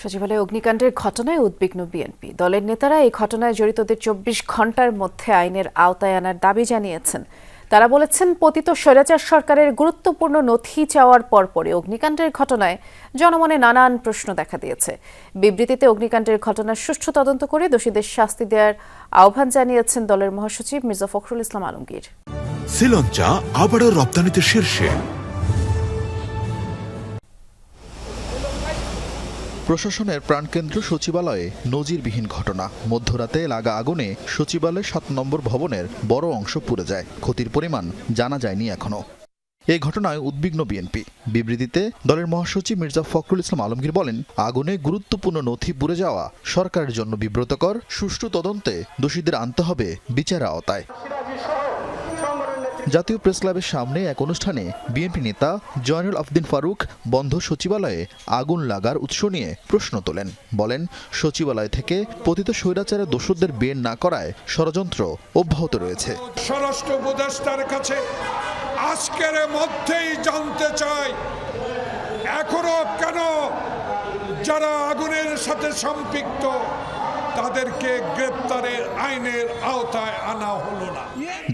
সচিবালয়ে অগ্নিকাণ্ডের ঘটনায় উদ্বিগ্ন বিএনপি। দলের নেতারা এই ঘটনায় জড়িতদের চব্বিশ ঘণ্টার মধ্যে আইনের আওতায় আনার দাবি জানিয়েছেন। তারা বলেছেন, পতিত স্বৈরাচার সরকারের গুরুত্বপূর্ণ নথি চাওয়ার পরপরই অগ্নিকাণ্ডের ঘটনায় জনমনে নানান প্রশ্ন দেখা দিয়েছে। বিবৃতিতে অগ্নিকাণ্ডের ঘটনার সুষ্ঠু তদন্ত করে দোষীদের শাস্তি দেওয়ার আহ্বান জানিয়েছেন দলের মহাসচিব মির্জা ফখরুল ইসলাম আলমগীর। শ্রীলঙ্কা আবারও রপ্তানিতে শীর্ষে। প্রশাসনের প্রাণকেন্দ্র সচিবালয়ে নজিরবিহীন ঘটনা। মধ্যরাতে লাগা আগুনে সচিবালয়ের সাত নম্বর ভবনের বড় অংশ পুড়ে যায়। ক্ষতির পরিমাণ জানা যায়নি এখনও এই ঘটনায় উদ্বিগ্ন বিএনপি। বিবৃতিতে দলের মহাসচিব মির্জা ফখরুল ইসলাম আলমগীর বলেন, আগুনে গুরুত্বপূর্ণ নথি পুড়ে যাওয়া সরকারের জন্য বিব্রতকর, সুষ্ঠু তদন্তে দোষীদের আনতে হবে বিচার আওতায়। জাতীয় প্রেস ক্লাবের সামনে এক অনুষ্ঠানে বিএনপি নেতা জয়নুল আফদিন ফারুক বন্ধ সচিবালয়ে আগুন লাগার উৎস নিয়ে প্রশ্ন তোলেন। বলেন, সচিবালয় থেকে পতিত স্বৈরাচারের দোষদের বের না করায় ষড়যন্ত্র অব্যাহত রয়েছে। স্বরাষ্ট্র উপদেষ্টার কাছে আজকের মধ্যেই জানতে চাই, এখনও কেন যারা আগুনের সাথে সম্পৃক্ত তাদেরকে গ্রেপ্তারের আইনের আওতায় আনা হলো না।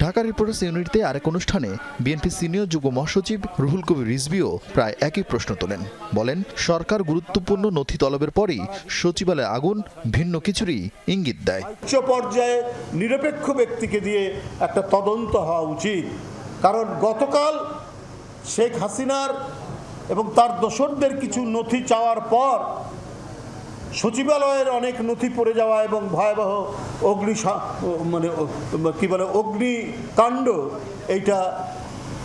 ঢাকা রিপোর্টার্স ইউনিটিতে আরেক অনুষ্ঠানে বিএনপি সিনিয়র যুগ্ম মহাসচিব রুহুল কবির রিজভিও প্রায় একই প্রশ্ন তোলেন। বলেন সরকার গুরুত্বপূর্ণ নথি তলবের পরই সচিবালয়ে আগুন ভিন্ন কিছুরই ইঙ্গিত দেয়। উচ্চ পর্যায়ে নিরপেক্ষ ব্যক্তিকে দিয়ে একটা তদন্ত হওয়া উচিত। কারণ গতকাল শেখ হাসিনার এবং তার দোসরদের কিছু নথি চাওয়ার পর সচিবালয়ের অনেক নথি পড়ে যাওয়া এবং ভয়াবহ অগ্নি মানে কি বলে অগ্নিকাণ্ড এইটা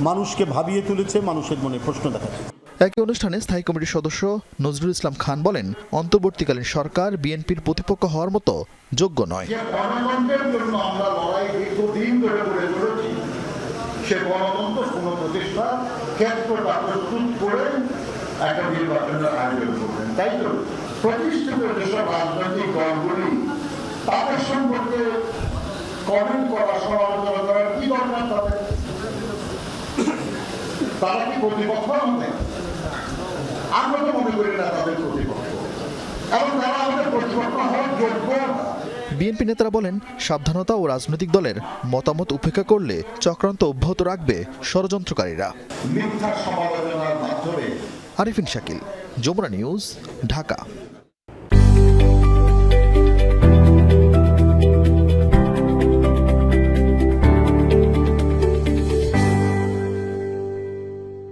মানুষকে ভাবিয়ে তুলেছে মানুষের মনে প্রশ্ন দেখাচ্ছে। একই অনুষ্ঠানে স্থায়ী কমিটির সদস্য নজরুল ইসলাম খান বলেন অন্তর্বর্তীকালীন সরকার বিএনপির প্রতিপক্ষ হওয়ার মতো যোগ্য নয়। গণতন্ত্রের জন্য আমরা লড়াই দীর্ঘদিন ধরে করে চলেছি সে গণতন্ত্র পুনঃপ্রতিষ্ঠা ক্ষেত্রটা প্রস্তুত করে একটা নির্বাচনের আয়োজন করবেন তাই তো? প্রতিষ্ঠিত যেসব রাজনৈতিক দলগুলি তাদের সম্পর্কে কমেন্ট করা সমালোচনা করার কি দরকার তাদের তারা কি প্রতিপক্ষ হবে আমরা তো মনে করি না তাদের প্রতিপক্ষ এবং তারা আমাদের প্রতিপক্ষ হওয়ার যোগ্য বিএনপি নেতারা বলেন, সাবধানতা ও রাজনৈতিক দলের মতামত উপেক্ষা করলে চক্রান্ত অব্যাহত রাখবে ষড়যন্ত্রকারীরা। আরিফিন শাকিল। যমুনা নিউজ ঢাকা